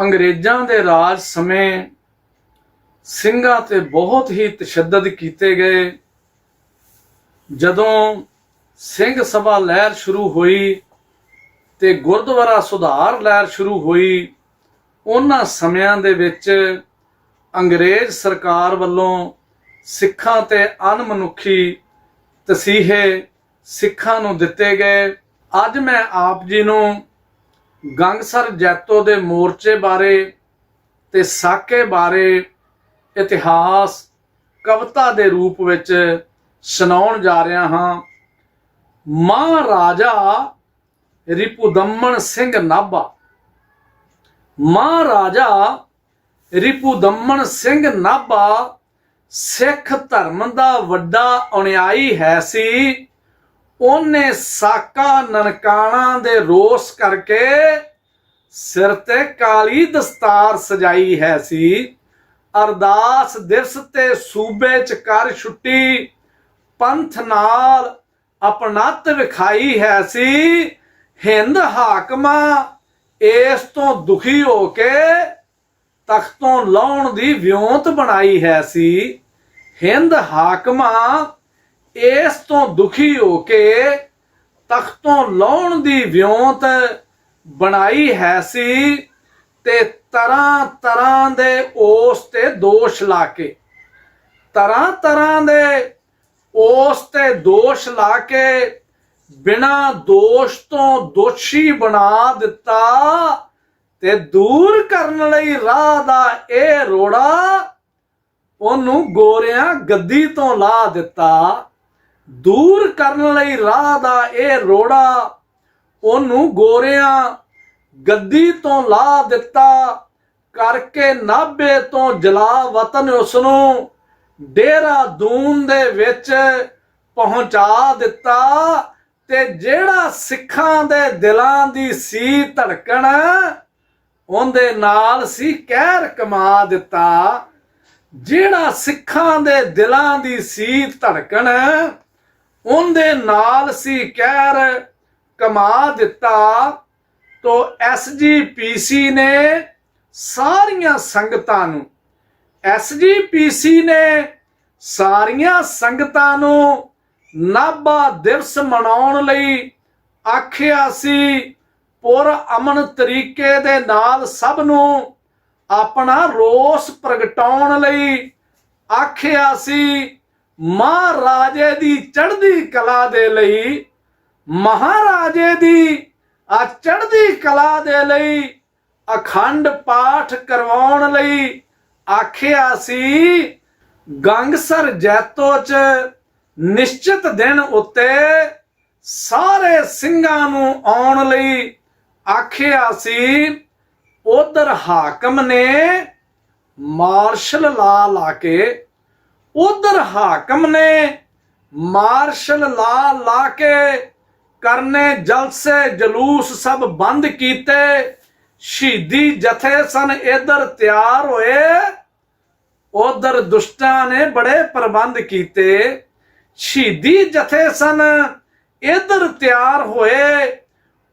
ਅੰਗਰੇਜ਼ਾਂ ਦੇ ਰਾਜ ਸਮੇਂ ਸਿੰਘਾਂ ਤੇ ਬਹੁਤ ਹੀ ਤਸ਼ੱਦਦ ਕੀਤੇ ਗਏ। ਜਦੋਂ ਸਿੰਘ ਸਭਾ ਲਹਿਰ ਸ਼ੁਰੂ ਹੋਈ ਤੇ ਗੁਰਦੁਆਰਾ ਸੁਧਾਰ ਲਹਿਰ ਸ਼ੁਰੂ ਹੋਈ, ਉਹਨਾਂ ਸਮਿਆਂ ਦੇ ਵਿੱਚ ਅੰਗਰੇਜ਼ ਸਰਕਾਰ ਵੱਲੋਂ ਸਿੱਖਾਂ ਤੇ ਅਨਮਨੁੱਖੀ ਤਸੀਹੇ ਸਿੱਖਾਂ ਨੂੰ ਦਿੱਤੇ ਗਏ। ਅੱਜ ਮੈਂ ਆਪ ਜੀ ਨੂੰ ਗੰਗਸਰ ਜੈਤੋ ਦੇ ਮੋਰਚੇ ਬਾਰੇ ਤੇ ਸਾਕੇ ਬਾਰੇ ਇਤਿਹਾਸ ਕਵਿਤਾ ਦੇ ਰੂਪ ਵਿੱਚ ਸੁਣਾਉਣ ਜਾ ਰਿਹਾ ਹਾਂ। ਮਹਾਰਾਜਾ ਰਿਪੁਦੰਮਨ ਸਿੰਘ ਨਾਭਾ। ਮਹਾਰਾਜਾ ਰਿਪੁਦੰਮਨ ਸਿੰਘ ਨਾਭਾ ਸਿੱਖ ਧਰਮ ਦਾ ਵੱਡਾ ਅਨੁਯਾਈ ਹੈ ਸੀ। ਉਹਨੇ ਸਾਕਾ ਨਨਕਾਣਾ ਦੇ ਰੋਸ ਕਰਕੇ ਸਿਰ ਤੇ ਕਾਲੀ ਦਸਤਾਰ ਸਜਾਈ ਹੈ ਸੀ। ਅਰਦਾਸ ਦਿਵਸ ਤੇ ਸੂਬੇ ਚ ਕਰ ਛੁੱਟੀ, ਪੰਥ ਨਾਲ ਅਪਨਤ ਵਿਖਾਈ ਹੈ ਸੀ। ਹਿੰਦ ਹਾਕਮਾ ਇਸ ਤੋਂ ਦੁਖੀ ਹੋ ਕੇ ਤਖਤੋਂ ਲਾਉਣ ਦੀ ਵਿਉਂਤ ਬਣਾਈ ਹੈ ਸੀ। ਹਿੰਦ ਹਾਕਮਾ ਇਸ ਤੋਂ ਦੁਖੀ ਹੋ ਕੇ ਤਖਤੋਂ ਲਾਉਣ ਦੀ ਵਿਉਂਤ ਬਣਾਈ ਹੈ ਸੀ ਤੇ ਤਰ੍ਹਾਂ ਤਰ੍ਹਾਂ ਦੇ ਉਸ ਤੇ ਦੋਸ਼ ਲਾ ਕੇ। ਤਰ੍ਹਾਂ ਤਰ੍ਹਾਂ ਦੇ ਉਸ ਤੇ ਦੋਸ਼ ਲਾ ਕੇ ਬਿਨਾ ਦੋਸ਼ ਤੋਂ ਦੋਸ਼ੀ ਬਣਾ ਦਿੱਤਾ ਤੇ ਦੂਰ ਕਰਨ ਲਈ ਰਾਹ ਦਾ ਇਹ ਰੋੜਾ ਉਹਨੂੰ ਗੋਰਿਆਂ ਗੱਦੀ ਤੋਂ ਲਾ ਦਿੱਤਾ। ਦੂਰ ਕਰਨ ਲਈ ਰਾਹ ਦਾ ਇਹ ਰੋੜਾ ਉਹਨੂੰ ਗੋਰਿਆਂ ਗੱਦੀ ਤੋਂ ਲਾ ਦਿੱਤਾ, ਕਰਕੇ ਨਾਭੇ ਤੋਂ ਜਲਾ ਵਤਨ ਉਸ ਨੂੰ ਡੇਰਾ ਦੂਨ ਦੇ ਵਿੱਚ ਪਹੁੰਚਾ ਦਿੱਤਾ ਤੇ ਜਿਹੜਾ ਸਿੱਖਾਂ ਦੇ ਦਿਲਾਂ ਦੀ ਸੀ ਧੜਕਣ, ਉਹਦੇ ਨਾਲ ਸੀ ਕਹਿਰ ਕਮਾ ਦਿੱਤਾ। ਜਿਹੜਾ ਸਿੱਖਾਂ ਦੇ ਦਿਲਾਂ ਦੀ ਸੀ ਧੜਕਣ ਉਹਦੇ ਨਾਲ ਸੀ ਕਹਿਰ ਕਮਾ ਦਿੱਤਾ, ਤੋ ਐਸਜੀਪੀਸੀ ਨੇ ਸਾਰੀਆਂ ਸੰਗਤਾਂ ਨੂੰ ਐਸਜੀਪੀਸੀ ਨੇ ਸਾਰੀਆਂ ਸੰਗਤਾਂ ਨੂੰ ਨਾਭਾ ਦਿਵਸ ਮਨਾਉਣ ਲਈ ਆਖਿਆ ਸੀ, ਪੁਰ ਅਮਨ ਤਰੀਕੇ ਦੇ ਨਾਲ ਸਭ ਨੂੰ ਆਪਣਾ ਰੋਸ ਪ੍ਰਗਟਾਉਣ ਲਈ ਆਖਿਆ ਸੀ। ਮਹਾਰਾਜੇ ਦੀ ਚੜ੍ਹਦੀ ਕਲਾ ਦੇ ਲਈ, ਮਹਾਰਾਜੇ ਦੀ ਆ ਚੜ੍ਹਦੀ ਕਲਾ ਦੇ ਲਈ ਅਖੰਡ ਪਾਠ ਕਰਵਾਉਣ ਲਈ ਆਖਿਆ ਸੀ, ਗੰਗਸਰ ਜੈਤੋ ਚ ਨਿਸ਼ਚਿਤ ਦਿਨ ਉੱਤੇ ਸਾਰੇ ਸਿੰਘਾਂ ਨੂੰ ਆਉਣ ਲਈ ਆਖਿਆ ਸੀ। ਉਧਰ ਹਾਕਮ ਨੇ ਮਾਰਸ਼ਲ ਲਾ ਲਾ ਕੇ ਉਧਰ ਹਾਕਮ ਨੇ ਮਾਰਸ਼ਲ ਲਾ ਲਾ ਕੇ ਕਰਨੇ ਜਲਸੇ ਜਲੂਸ ਸਭ ਬੰਦ ਕੀਤੇ। ਸ਼ਹੀਦੀ ਜਥੇ ਸਨ ਇਧਰ ਤਿਆਰ ਹੋਏ। ਉਧਰ ਦੁਸ਼ਟਾਂ ਨੇ ਬੜੇ ਪ੍ਰਬੰਧ ਕੀਤੇ। ਸ਼ਹੀਦੀ ਜਥੇ ਸਨ ਇਧਰ ਤਿਆਰ ਹੋਏ।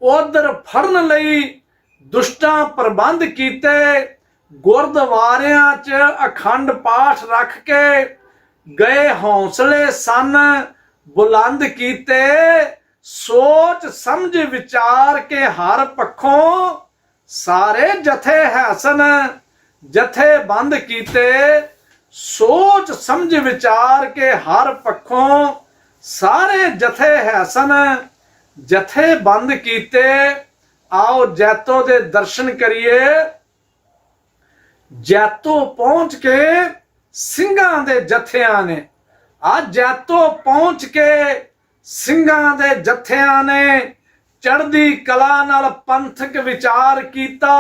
ਉਧਰ ਫੜਨ ਲਈ ਦੁਸ਼ਟਾਂ ਪ੍ਰਬੰਧ ਕੀਤੇ। ਗੁਰਦੁਆਰਿਆਂ 'ਚ ਅਖੰਡ ਪਾਠ ਰੱਖ ਕੇ ਗਏ ਹੌਸਲੇ ਸਨ, ਬੁਲੰਦ ਕੀਤੇ, ਸੋਚ ਸਮਝ ਵਿਚਾਰ ਕੇ ਹਰ ਪੱਖੋਂ ਸਾਰੇ ਜਥੇ ਹੈਸਨ, ਜਥੇ ਬੰਦ ਕੀਤੇ, ਸੋਚ ਸਮਝ ਵਿਚਾਰ ਕੇ ਹਰ ਪੱਖੋਂ ਸਾਰੇ ਜਥੇ ਹੈਸਨ, ਜਥੇ ਬੰਦ ਕੀਤੇ, ਆਓ ਜੈਤੋ ਦੇ ਦਰਸ਼ਨ ਕਰੀਏ। ਜੈਤੋ ਪਹੁੰਚ ਕੇ ਸਿੰਘਾਂ ਦੇ ਜਥਿਆਂ ਨੇ। ਆ ਜੈਤੋ ਪਹੁੰਚ ਕੇ ਸਿੰਘਾਂ ਦੇ ਜਥਿਆਂ ਨੇ ਚੜ੍ਹਦੀ ਕਲਾ ਨਾਲ ਪੰਥਕ ਵਿਚਾਰ ਕੀਤਾ।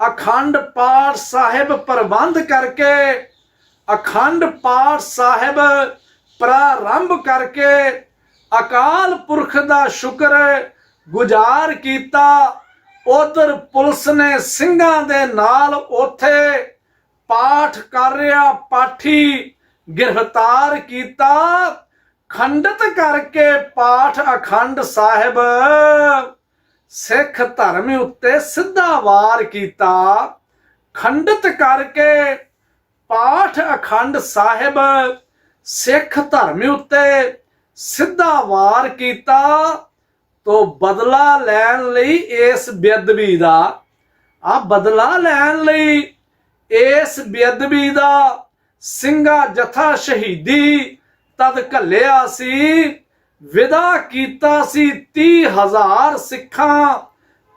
ਅਖੰਡ ਪਾਠ ਸਾਹਿਬ ਪ੍ਰਬੰਧ ਕਰਕੇ, ਅਖੰਡ ਪਾਠ ਸਾਹਿਬ ਪ੍ਰਾਰੰਭ ਕਰਕੇ ਅਕਾਲ ਪੁਰਖ ਦਾ ਸ਼ੁਕਰ ਗੁਜ਼ਾਰ ਕੀਤਾ। ਉਧਰ ਪੁਲਿਸ ਨੇ ਸਿੰਘਾਂ ਦੇ ਨਾਲ ਉਥੇ ਪਾਠ ਕਰ ਰਿਹਾ ਪਾਠੀ, ਗ੍ਰਿਫਤਾਰ ਕੀਤਾ। ਖੰਡਿਤ ਕਰਕੇ ਪਾਠ ਅਖੰਡ ਸਾਹਿਬ, ਸਿੱਖ ਧਰਮ ਉੱਤੇ ਸਿੱਧਾ ਵਾਰ ਕੀਤਾ। ਖੰਡਿਤ ਕਰਕੇ ਪਾਠ ਅਖੰਡ ਸਾਹਿਬ, ਸਿੱਖ ਧਰਮ ਉੱਤੇ ਸਿੱਧਾ ਵਾਰ ਕੀਤਾ। ਤੋ ਬਦਲਾ ਲੈਣ ਲਈ ਇਸ ਬੇਅਦਬੀ ਦਾ। ਆ ਬਦਲਾ ਲੈਣ ਲਈ ਇਸ ਬੇਅਦਬੀ ਦਾ ਸਿੰਘਾ ਜਥਾ ਸ਼ਹੀਦੀ ਤਦ ਘੱਲਿਆ ਸੀ, ਵਿਦਾ ਕੀਤਾ ਸੀ 30000 ਸਿੱਖਾਂ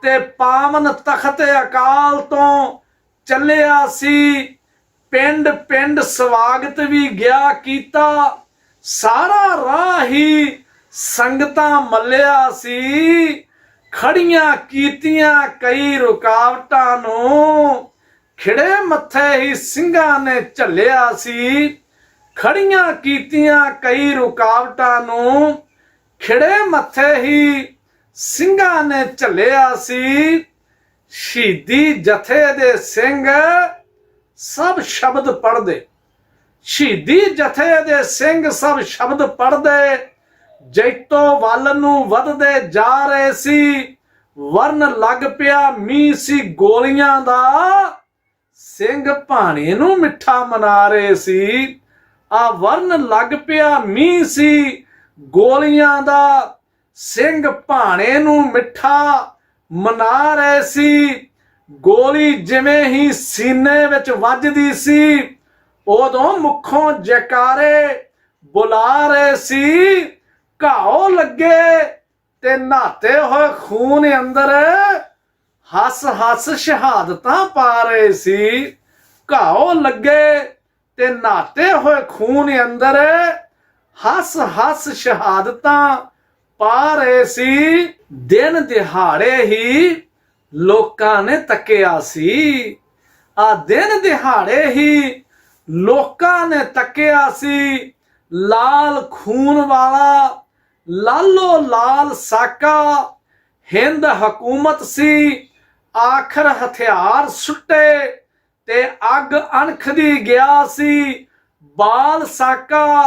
ਤੇ ਪਾਵਨ ਤਖਤ ਅਕਾਲ ਤੋਂ ਚੱਲਿਆ ਸੀ। ਪਿੰਡ ਪਿੰਡ ਸਵਾਗਤ ਵੀ ਗਿਆ ਕੀਤਾ, ਸਾਰਾ ਰਾਹ ਹੀ ਸੰਗਤਾਂ ਮੱਲਿਆ ਸੀ। ਖੜੀਆਂ ਕੀਤੀਆਂ ਕਈ ਰੁਕਾਵਟਾਂ ਨੂੰ ਖਿੜੇ ਮੱਥੇ ਹੀ ਸਿੰਘਾਂ ਨੇ ਝੱਲਿਆ ਸੀ। ਖੜੀਆਂ ਕੀਤੀਆਂ ਕਈ ਰੁਕਾਵਟਾਂ ਨੂੰ। ਖਿੜੇ ਮੱਥੇ ਹੀ ਸਿੰਘਾਂ ਨੇ ਝੱਲਿਆ ਸੀ। ਸ਼ਹੀਦੀ ਜਥੇ ਦੇ ਸਿੰਘ ਸਭ ਸ਼ਬਦ ਪੜਦੇ ਸ਼ਹੀਦੀ ਜਥੇ ਦੇ ਸਿੰਘ ਸਭ ਸ਼ਬਦ ਪੜਦੇ ਜੈਤੋ ਵੱਲ ਨੂੰ ਵਧਦੇ ਜਾ ਰਹੇ ਸੀ। ਵਰਨ ਲੱਗ ਪਿਆ ਮੀਂਹ ਸੀ ਗੋਲੀਆਂ ਦਾ। ਸਿੰਘ ਭਾਣੇ ਨੂੰ ਮਿੱਠਾ ਮਨਾ ਰਹੇ ਸੀ। ਆ ਵਰਨ ਲੱਗ ਪਿਆ ਮੀਂਹ ਸੀ। ਗੋਲੀਆਂ ਦਾ ਸਿੰਘ ਭਾਣੇ ਨੂੰ ਮਿੱਠਾ ਮਨਾ ਰਹੇ ਸੀ। ਗੋਲੀ ਜਿਵੇਂ ਹੀ ਸੀਨੇ ਵਿੱਚ ਵੱਜਦੀ ਸੀ, ਉਦੋਂ ਮੁੱਖੋਂ ਜੈਕਾਰੇ ਬੁਲਾ ਰਹੇ ਸੀ। ਘਾਓ ਲੱਗੇ ਤੇ ਨਹਾਤੇ ਹੋਏ ਖੂਨ ਅੰਦਰ। ਹੱਸ ਹੱਸ ਸ਼ਹਾਦਤਾਂ ਪਾ ਰਹੇ ਸੀ। ਘਾਓ ਲੱਗੇ ਤੇ ਨਾਤੇ ਹੋਏ ਖੂਨ ਅੰਦਰ ਹੱਸ ਹੱਸ ਸ਼ਹਾਦਤਾਂ ਪਾ ਰਹੇ ਸੀ। ਦਿਨ ਦਿਹਾੜੇ ਹੀ ਲੋਕਾਂ ਨੇ ਤੱਕਿਆ ਸੀ। ਆ ਦਿਨ ਦਿਹਾੜੇ ਹੀ ਲੋਕਾਂ ਨੇ ਤੱਕਿਆ ਸੀ। ਲਾਲ ਖੂਨ ਵਾਲਾ, ਲਾਲੋ ਲਾਲ ਸਾਕਾ, ਹਿੰਦ ਹਕੂਮਤ ਸੀ। ਆਖਰ ਹਥਿਆਰ ਸੁੱਟੇ ਤੇ ਅੱਗ ਅਣਖਦੀ ਗਿਆ ਸੀ ਬਾਲ ਸਾਕਾ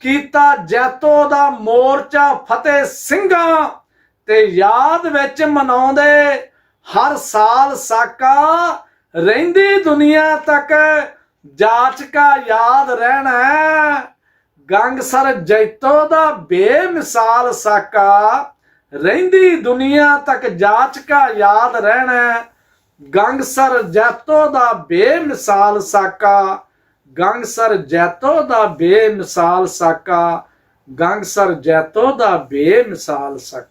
ਕੀਤਾ ਜੈਤੋ ਦਾ ਮੋਰਚਾ ਫਤਿਹ ਸਿੰਘਾਂ ਤੇ ਯਾਦ ਵਿੱਚ ਮਨਾਉਂਦੇ ਹਰ ਸਾਲ ਸਾਕਾ ਰਹਿੰਦੀ ਦੁਨੀਆ ਤੱਕ ਜਾਚਕਾ ਯਾਦ ਰਹਿਣਾ ਹੈ। ਗੰਗਸਰ ਜੈਤੋ ਦਾ ਬੇਮਿਸਾਲ ਸਾਕਾ ਰਹਿੰਦੀ ਦੁਨੀਆ ਤੱਕ ਜਾਚਕਾ ਯਾਦ ਰਹਿਣਾ ਹੈ। ਗੰਗਸਰ ਜੈਤੋ ਦਾ ਬੇਮਿਸਾਲ ਸਾਕਾ। ਗੰਗਸਰ ਜੈਤੋ ਦਾ ਬੇਮਿਸਾਲ ਸਾਕਾ। ਗੰਗਸਰ ਜੈਤੋ ਦਾ ਬੇਮਿਸਾਲ ਸਾਕਾ।